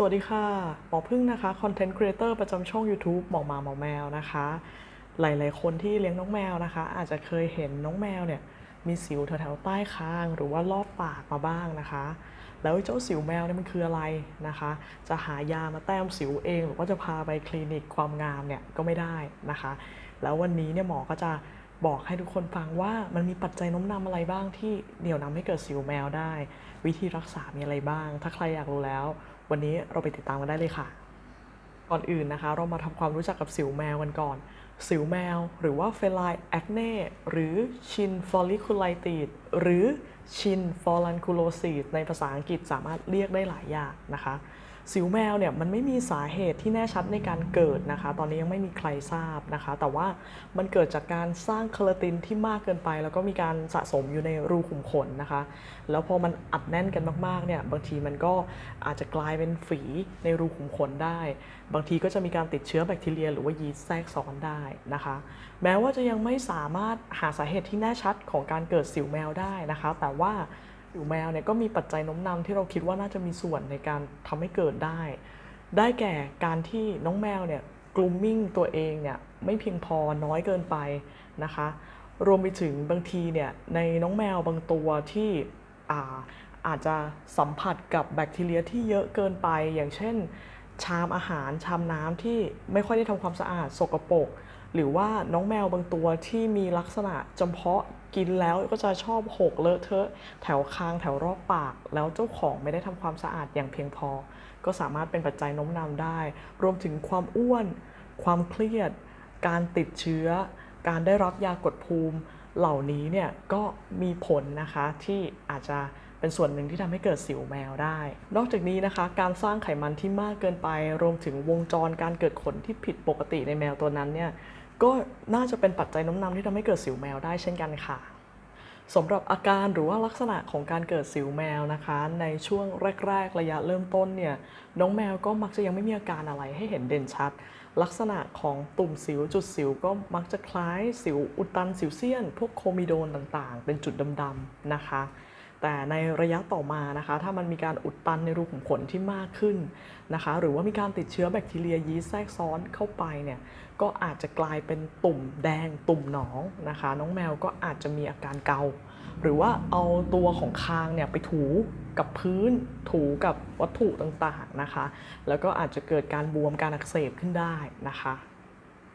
สวัสดีค่ะ หมอพึ่งนะคะคอนเทนต์ครีเอเตอร์ประจำช่อง YouTube หมอหมาหมอแมวนะคะ หลายๆ คนที่เลี้ยงน้องแมวนะคะ อาจจะเคยเห็นน้องแมวเนี่ยมีสิวแถวๆใต้คางหรือว่ารอบปากมาบ้างนะคะ แล้วเจ้าสิวแมวเนี่ยมันคืออะไรนะคะ จะหายามาแต้มสิวเอง หรือว่าจะพาไปคลินิกความงามเนี่ยก็ไม่ได้นะคะ แล้ววันนี้เนี่ยหมอก็จะบอกให้ทุกคนฟังว่ามันมีปัจจัยน้มนำอะไรบ้างที่เหนี่ยวนำให้เกิดสิวแมวได้ วิธีรักษามีอะไรบ้าง ถ้าใครอยากรู้แล้ว วันนี้เราไปติดตามกันได้เลยค่ะ ก่อนอื่นนะคะ เรามาทำความรู้จักกับสิวแมวกันก่อน สิวแมว หรือว่าเฟลายแอคเน่หรือชินฟอลลิคุไลติดหรือชินฟอลันคูโลซีดในภาษาอังกฤษสามารถเรียกได้หลายอย่างนะคะ สิวแมวเนี่ยมันไม่มีสาเหตุที่แน่ชัดในการเกิดนะคะ ตอนนี้ยังไม่มีใครทราบนะคะ แต่ว่ามันเกิดจากการสร้างเคลาตินที่มากเกินไป แล้วก็มีการสะสมอยู่ในรูขุมขนนะคะ แล้วพอมันอัดแน่นกันมากๆเนี่ยบางทีมันก็อาจจะกลายเป็นฝีในรูขุมขนได้ บางทีก็จะมีการติดเชื้อแบคทีเรีย หรือว่ายีสต์แทรกซ้อนได้นะคะ แม้ว่าจะยังไม่สามารถหาสาเหตุที่แน่ชัดของการเกิดสิวแมวได้นะคะ แต่ว่า สิวแมวเนี่ยก็มีปัจจัยน้มนำที่เราคิดว่าน่าจะมีส่วนในการทำให้เกิดได้ ได้แก่การที่น้องแมวเนี่ยกลูมมิ่งตัวเองเนี่ยไม่เพียงพอน้อยเกินไปนะคะ รวมไปถึงบางทีเนี่ยในน้องแมวบางตัวที่อาอาจจะสัมผัสกับแบคทีเรียที่เยอะเกินไปอย่างเช่น ชามอาหารชามน้ำที่ไม่ค่อยได้ทำความสะอาดสกปรกหรือว่าน้องแมวบางตัวที่มีลักษณะจำเพาะ กินแล้วก็จะชอบหกเลอะเทอะแถวคางแถวรอบปาก แล้วเจ้าของไม่ได้ทำความสะอาดอย่างเพียงพอ ก็สามารถเป็นปัจจัยโน้มนำได้ รวมถึงความอ้วน ความเครียด การติดเชื้อ การได้รับยากดภูมิ เหล่านี้เนี่ยก็มีผลนะคะที่อาจจะเป็นส่วนหนึ่งที่ทำให้เกิดสิวแมวได้ นอกจากนี้นะคะ การสร้างไขมันที่มากเกินไป รวมถึงวงจรการเกิดขนที่ผิดปกติในแมวตัวนั้นเนี่ย ก็น่าจะเป็นปัจจัยน้มนำที่ทำให้เกิดสิวแมวได้เช่นกันค่ะสำหรับอาการหรือว่าลักษณะของการเกิดสิวแมวนะคะ ในช่วงแรก ๆ ระยะเริ่มต้นเนี่ยน้องแมวก็มักจะยังไม่มีอาการอะไรให้เห็นเด่นชัด ลักษณะของตุ่มสิวจุดสิวก็มักจะคล้ายสิวอุดตันสิวเซียน พวกโคมิโดนต่างๆ เป็นจุดดำๆนะคะ แต่ในระยะต่อมานะคะ ถ้ามันมีการอุดตันในรูขุมขนที่มากขึ้นนะคะ หรือว่ามีการติดเชื้อแบคทีเรียยีสต์แทรกซ้อนเข้าไปเนี่ย ก็อาจจะกลายเป็นตุ่มแดงตุ่มหนองนะคะ น้องแมวก็อาจจะมีอาการเกา หรือว่าเอาตัวของคางเนี่ยไปถูกับพื้นถูกับวัตถุต่างๆนะคะ แล้วก็อาจจะเกิดการบวมการอักเสบขึ้นได้นะคะ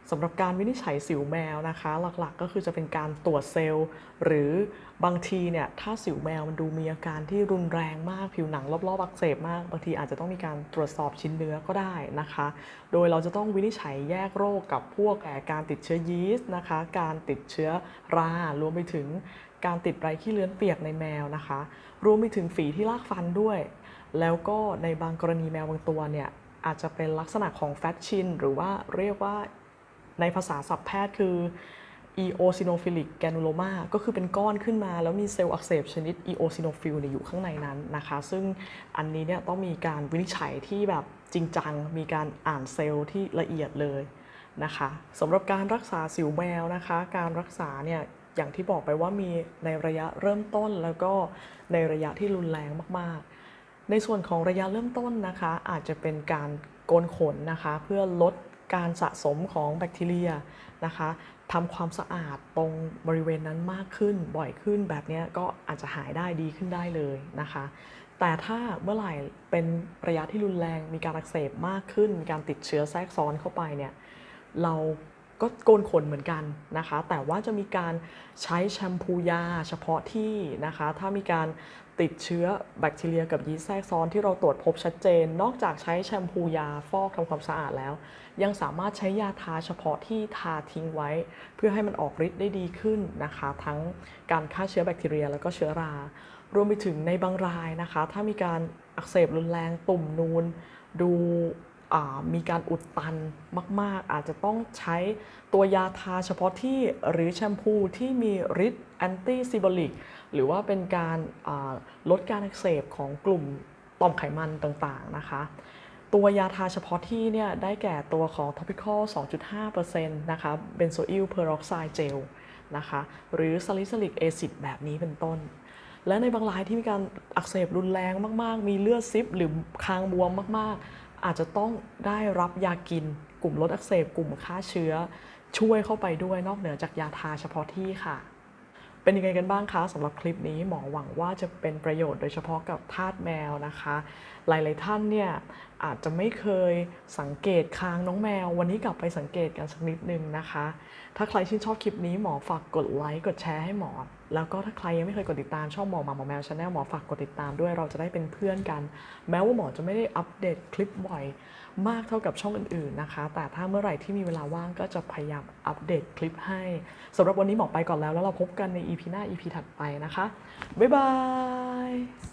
สำหรับการวินิจฉัยสิวแมวนะคะ หลักๆก็คือจะเป็นการตรวจเซลล์ หรือบางทีเนี่ยถ้าสิวแมวมันดูมีอาการที่รุนแรงมากผิวหนังรอบๆอักเสบมาก บางทีอาจจะต้องมีการตรวจสอบชิ้นเนื้อก็ได้นะคะ โดยเราจะต้องวินิจฉัยแยกโรคกับพวกแก่การติดเชื้อยีสต์นะคะ การติดเชื้อรารวมไปถึงการติดไรขี้เลื้อนเปียกในแมวนะคะ รวมไปถึงฝีที่ลากฟันด้วย แล้วก็ในบางกรณีแมวบางตัวเนี่ยอาจจะเป็นลักษณะของแฟตชินหรือว่าเรียกว่า ในภาษาศัพท์แพทย์คือ eosinophilic granuloma ก็คือเป็นก้อนขึ้นมา แล้วมีเซลล์อักเสบชนิด eosinophil เนี่ยอยู่ข้างในนั้นนะคะ ซึ่งอันนี้เนี่ยต้องมีการวินิจฉัยที่แบบจริงจัง มีการอ่านเซลล์ที่ละเอียดเลยนะคะสำหรับการรักษาสิวแมวนะคะ การรักษาเนี่ยอย่างที่บอกไปว่ามีในระยะเริ่มต้นแล้วก็ในระยะที่รุนแรงมากๆ ในส่วนของระยะเริ่มต้นนะคะ อาจจะเป็นการโกนขนนะคะ เพื่อลด การสะสมของแบคทีเรียนะคะทำความสะอาดตรงบริเวณนั้นมากขึ้นบ่อยขึ้นแบบนี้ก็อาจจะหายได้ดีขึ้นได้เลยนะคะ แต่ถ้าเมื่อไหร่เป็นระยะที่รุนแรงมีการอักเสบมากขึ้น มีการติดเชื้อแทรกซ้อนเข้าไปเนี่ยเรา ก็โกนขนเหมือนกันนะคะ แต่ว่าจะมีการใช้แชมพูยาเฉพาะที่นะคะ ถ้ามีการติดเชื้อแบคทีเรียกับยีสต์แทรกซ้อนที่เราตรวจพบชัดเจน นอกจากใช้แชมพูยาฟอกทำความสะอาดแล้ว ยังสามารถใช้ยาทาเฉพาะที่ทาทิ้งไว้ เพื่อให้มันออกฤทธิ์ได้ดีขึ้นนะคะ ทั้งการฆ่าเชื้อแบคทีเรียแล้วก็เชื้อรา รวมไปถึงในบางรายนะคะ ถ้ามีการอักเสบรุนแรงตุ่มนูนดู มีการอุดตันมาก ๆ อาจจะต้องใช้ตัวยาทาเฉพาะที่หรือแชมพูที่มีฤทธิ์แอนตี้ซิบลิกหรือว่าเป็นการลดการอักเสบของกลุ่มต่อมไขมันต่างๆนะคะ ตัวยาทาเฉพาะที่เนี่ยได้แก่ตัวของ topical 2.5%นะคะ benzoyl peroxide gel นะคะหรือ salicylic acid แบบนี้เป็นต้นและในบางรายที่มีการอักเสบรุนแรงมาก ๆ มีเลือดซิปหรือคางบวมมาก ๆ อาจจะต้องได้รับยากิน กลุ่มลดอักเสบกลุ่มฆ่าเชื้อ ช่วยเข้าไปด้วยนอกเหนือจากยาทาเฉพาะที่ค่ะ เป็นยังไงกันบ้างคะสำหรับคลิปนี้หมอหวังว่าจะเป็นประโยชน์โดยเฉพาะกับทาสแมวนะคะ หลาย ๆ ท่านเนี่ยอาจจะไม่เคยสังเกตคางน้องแมว วันนี้กลับไปสังเกตกันสักนิดนึงนะคะ ถ้าใครชื่นชอบคลิปนี้หมอฝากกดไลค์กดแชร์ให้หมอ แล้วก็ถ้าใครยังไม่เคยกดติดตามช่องหมอหมาหมอแมวชาแนลหมอฝากกดติดตามด้วยเราจะได้เป็นเพื่อนกัน แม้ว่าหมอจะไม่ได้อัปเดตคลิปบ่อยมากเท่ากับช่องอื่นๆนะคะ แต่ถ้าเมื่อไหร่ที่มีเวลาว่างก็จะพยายามอัปเดตคลิปให้สำหรับวันนี้หมอไปก่อนแล้วแล้วเราพบกันใน EP หน้า EP ถัดไปนะคะบ๊ายบาย